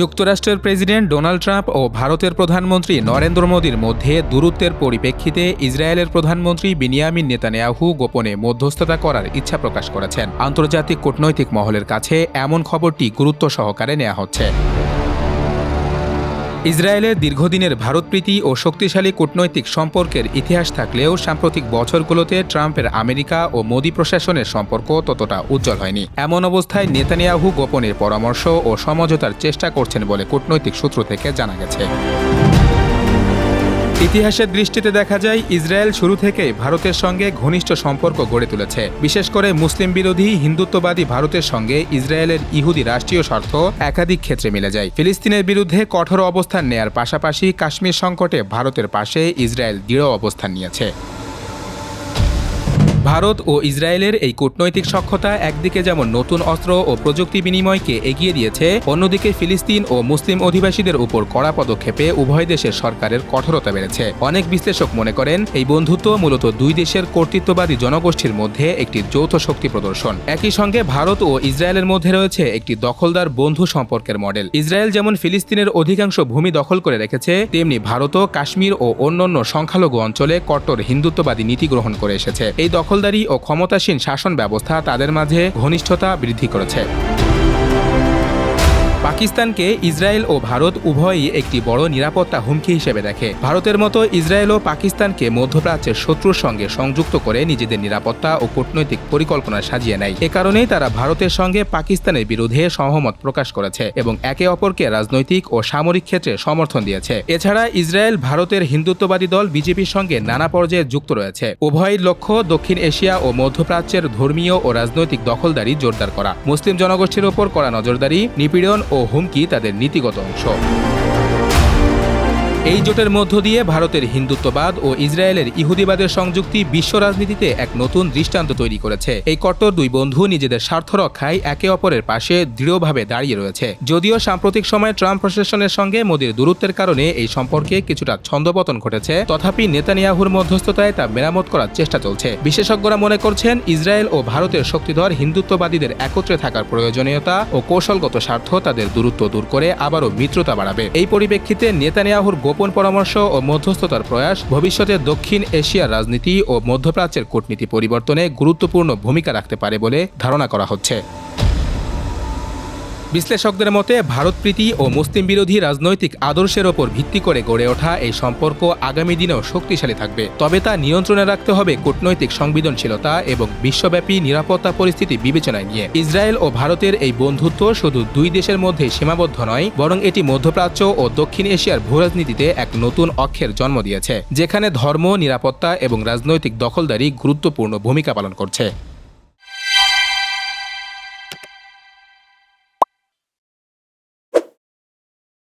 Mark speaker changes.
Speaker 1: যুক্তরাষ্ট্রের president Donald Trump ও ভারতের প্রধানমন্ত্রী নরেন্দ্র মোদীর মধ্যে দূরত্বের পরিপ্রেক্ষিতে ইসরায়েলের প্রধানমন্ত্রী বিনিয়ামিন নেতানিয়াহু গোপনে মধ্যস্থতা করার ইচ্ছা প্রকাশ করেছেন আন্তর্জাতিক কূটনৈতিক মহলের কাছে এমন খবরটি গুরুত্ব সহকারে নেওয়া হচ্ছে ইসরায়েলের দীর্ঘদিনের ভারতপ্রীতি ও শক্তিশালী কূটনৈতিক সম্পর্কের ইতিহাস থাকলেও সাম্প্রতিক বছরগুলোতে ট্রাম্পের আমেরিকা ও মোদী প্রশাসনের সম্পর্ক ততটা উজ্জ্বল হয়নি এমন অবস্থায় নেতানিয়াহু গোপনের পরামর্শ ও সমঝোতার চেষ্টা করছেন বলে কূটনৈতিক সূত্র থেকে জানা গেছে ইতিহাসের দৃষ্টিতে দেখা যায় ইসরায়েল শুরু থেকে ভারতের সঙ্গে ঘনিষ্ঠ সম্পর্ক গড়ে তুলেছে বিশেষ করে মুসলিম বিরোধী হিন্দুত্ববাদী ভারতের সঙ্গে ইসরায়েলের ইহুদি রাষ্ট্রীয় স্বার্থ একাধিক ক্ষেত্রে মিলে যায় ফিলিস্তিনের বিরুদ্ধে কঠোর অবস্থান নেয়ার পাশাপাশি কাশ্মীর সংকটে ভারতের পাশে ইসরায়েল দৃঢ় অবস্থান নিয়েছে ভারত ও ইসরায়েলের এই কূটনৈতিক সক্ষতা একদিকে যেমন নতুন অস্ত্র ও প্রযুক্তি বিনিময়কে এগিয়ে দিয়েছে অন্যদিকে ফিলিস্তিন ও মুসলিম অধিবাসীদের উপর কড়া পদক্ষেপে উভয় দেশের সরকারের কঠোরতা বেড়েছে অনেক বিশ্লেষক মনে করেন এই বন্ধুত্ব মূলত দুই দেশের কর্তৃত্ববাদী জনগোষ্ঠীর মধ্যে একটি যৌথ শক্তি প্রদর্শন একই সঙ্গে ভারত ও ইসরায়েলের মধ্যে রয়েছে একটি দখলদার বন্ধু সম্পর্কের মডেল ইসরায়েল যেমন ফিলিস্তিনের অধিকাংশ ভূমি দখল করে রেখেছে তেমনি ভারতও কাশ্মীর ও অন্যান্য সংখ্যালঘু অঞ্চলে কট্টর হিন্দুত্ববাদী নীতি গ্রহণ করে এসেছে এই দখল দখলদারি ও ক্ষমতাসীন শাসন ব্যবস্থা তাদের মাঝে ঘনিষ্ঠতা বৃদ্ধি করেছে পাকিস্তানকে ইসরায়েল ও ভারত উভয়ই একটি বড় নিরাপত্তা হুমকি হিসেবে দেখে ভারতের মতো ইসরায়েল ও পাকিস্তানকে মধ্যপ্রাচ্যের শত্রুর সঙ্গে সংযুক্ত করে নিজেদের নিরাপত্তা ও কূটনৈতিক পরিকল্পনা সাজিয়ে নেয় এ কারণেই তারা ভারতের সঙ্গে পাকিস্তানের বিরুদ্ধে সহমত প্রকাশ করেছে এবং একে অপরকে রাজনৈতিক ও সামরিক ক্ষেত্রে সমর্থন দিয়েছে এছাড়া ইসরায়েল ভারতের হিন্দুত্ববাদী দল বিজেপির সঙ্গে নানা পর্যায়ে যুক্ত রয়েছে উভয়ের লক্ষ্য দক্ষিণ এশিয়া ও মধ্যপ্রাচ্যের ধর্মীয় ও রাজনৈতিক দখলদারি জোরদার করা মুসলিম জনগোষ্ঠীর ওপর করা নজরদারি নিপীড়ন ও হুমকি তাদের নীতিগত অংশ এই জোটের মধ্য দিয়ে ভারতের হিন্দুত্ববাদ ও ইসরায়েলের ইহুদিবাদের সংযুক্তি বিশ্ব রাজনীতিতে এক নতুন দৃষ্টান্ত তৈরি করেছে এই কট্টর দুই বন্ধু নিজেদের স্বার্থ রক্ষায় একে অপরের পাশে দৃঢ়ভাবে দাঁড়িয়ে রয়েছে যদিও সাম্প্রতিক সময়ে ট্রাম্প প্রশাসনের সঙ্গে মোদীর দূরত্বের কারণে এই সম্পর্কে কিছুটা ছন্দপতন ঘটেছে তথাপি নেতানিয়াহুর মধ্যস্থতায় তা মেরামত করার চেষ্টা চলছে বিশেষজ্ঞরা মনে করছেন ইসরায়েল ও ভারতের শক্তিধর হিন্দুত্ববাদীদের একত্রে থাকার প্রয়োজনীয়তা ও কৌশলগত স্বার্থ তাদের দূরত্ব দূর করে আবারও মিত্রতা বাড়াবে এই পরিপ্রেক্ষিতে নেতানিয়াহুর গোপন গোপন পরামর্শ ও মধ্যস্থতার প্রয়াস ভবিষ্যতে দক্ষিণ এশিয়ার রাজনীতি ও মধ্যপ্রাচ্যের কূটনীতি পরিবর্তনে গুরুত্বপূর্ণ ভূমিকা রাখতে পারে বলে ধারণা করা হচ্ছে বিশ্লেষকদের মতে ভারতপ্রীতি ও মুসলিম বিরোধী রাজনৈতিক আদর্শের ওপর ভিত্তি করে গড়ে ওঠা এই সম্পর্ক আগামী দিনেও শক্তিশালী থাকবে তবে তা নিয়ন্ত্রণে রাখতে হবে কূটনৈতিক সংবেদনশীলতা এবং বিশ্বব্যাপী নিরাপত্তা পরিস্থিতি বিবেচনায় নিয়ে ইসরায়েল ও ভারতের এই বন্ধুত্ব শুধু দুই দেশের মধ্যে সীমাবদ্ধ নয় বরং এটি মধ্যপ্রাচ্য ও দক্ষিণ এশিয়ার ভূরাজনীতিতে এক নতুন অক্ষের জন্ম দিয়েছে যেখানে ধর্ম নিরাপত্তা এবং রাজনৈতিক দখলদারি গুরুত্বপূর্ণ ভূমিকা পালন করছে